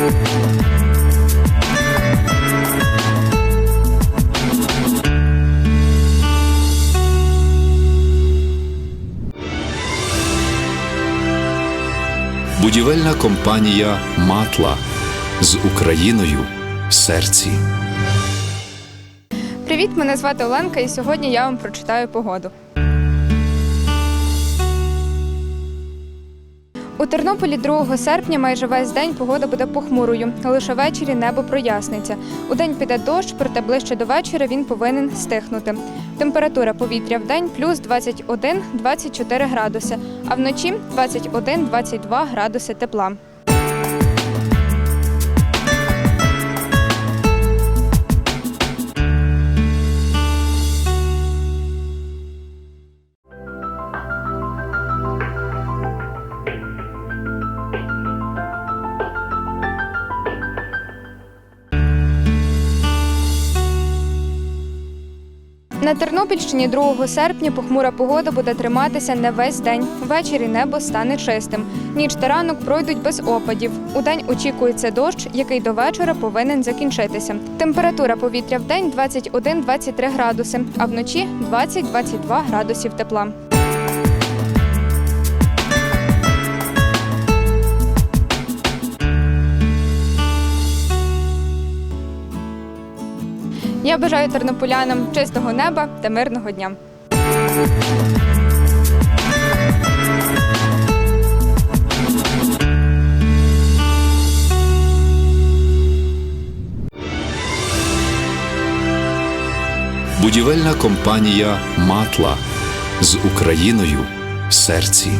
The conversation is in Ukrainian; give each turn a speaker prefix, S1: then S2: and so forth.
S1: Будівельна компанія Матла з Україною в серці.
S2: Привіт, мене звати Оленка, і сьогодні я вам прочитаю погоду. У Тернополі 2 серпня майже весь день погода буде похмурою. Лише ввечері небо проясниться. У день піде дощ, проте ближче до вечора він повинен стихнути. Температура повітря в день плюс 21-24 градуси, а вночі 21-22 градуси тепла. На Тернопільщині 2 серпня похмура погода буде триматися не весь день. Ввечері небо стане чистим. Ніч та ранок пройдуть без опадів. У день очікується дощ, який до вечора повинен закінчитися. Температура повітря в день 21-23 градуси, а вночі 20-22 градусів тепла. Я бажаю тернополянам чистого неба та мирного дня.
S1: Будівельна компанія Матла з Україною в серці.